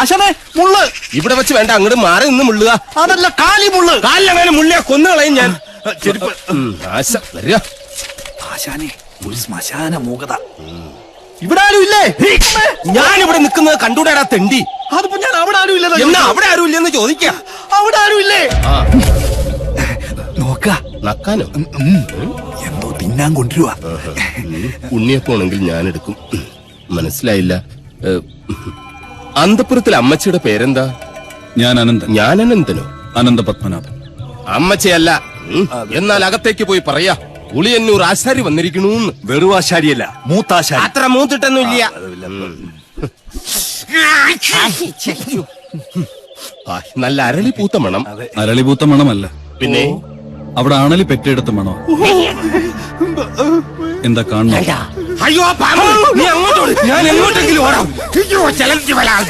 ആശാനെ മുള്ള്. ഇവിടെ വെച്ച് വേണ്ട അങ്ങോട്ട് മാറി നിന്ന് മുള്ളുക. അതല്ല കാലി മുള്ള്. കാലിലങ്ങനെ മുള്ളിയ കൊന്നുകളയും ഞാൻ. ചെരുപ്പ്. വരിക. ആശാനെ ഒരു ശ്മശാന മൂകത. ഇവിടെ ആരും ഇല്ലേ? ഞാൻ ഇവിടെ നിൽക്കുന്നത് കണ്ടുകൂടാ തെണ്ടി. അതിപ്പോ ഞാൻ അവിടെ ആരും എന്നാ ഇല്ലെന്ന് അവിടെ ആരും ഇല്ലെന്ന് ചോദിക്ക. അവിടെ ആരും ഇല്ലേ? നോക്ക. നക്കാനോ? എന്തോ തിന്നാൻ കൊണ്ടുവരുവാ. ഉണ്ണിയപ്പോണെങ്കിൽ ഞാൻ എടുക്കും. മനസ്സിലായില്ല. ഏ, അന്തപുരത്തിൽ അമ്മച്ചിയുടെ പേരെന്താ? ഞാൻ അനന്ത ഞാൻ അനന്തനോ? അനന്ത പത്മനാഭൻ അമ്മച്ചയല്ല എന്നാൽ അകത്തേക്ക് പോയി പറയാ. ഉളിയന്നൂർ ആശാരി വന്നിരിക്കണൂന്ന്. വെറുവാശാരിയല്ല മൂത്താശാരി. അത്ര മൂത്തിട്ടൊന്നുമില്ല. ആ, നല്ല അരളി പൂത്ത മണം. അരളിപൂത്ത മണമല്ല. പിന്നെ? അവിടെ ആണലി പെറ്റെടുത്ത മണോ എന്താ കാണണം? അയ്യോ പാമ്പ്, നീ അങ്ങോട്ട് ഞാൻ എങ്ങോട്ടെങ്കിലും ഓടാം. അയ്യോ ചലഞ്ച് വരാം.